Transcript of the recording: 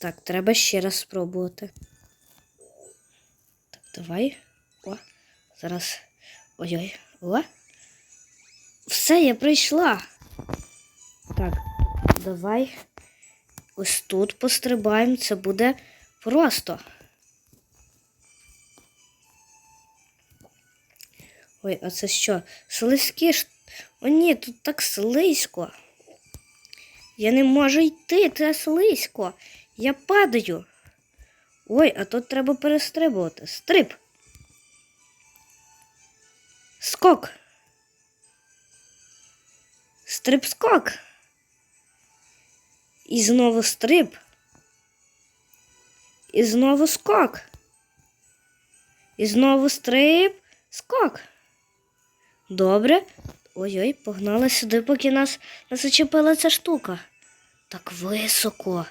Так, треба ще раз спробувати. Так, давай. О, зараз. Ой-ой. О. Все, я прийшла. Так, давай. Ось тут пострибаємо. Це буде просто. Ой, а це що? Слизькі ж. О, ні, тут так слизько. Я не можу йти, це слизько. Я падаю. Ой, а тут треба перестрибувати. Стриб. Скок. Стриб скок. І знову стриб. І знову скок. І знову стриб, скок. Добре. Ой-ой, погнали сюди, поки нас не зачепила ця штука. Так високо.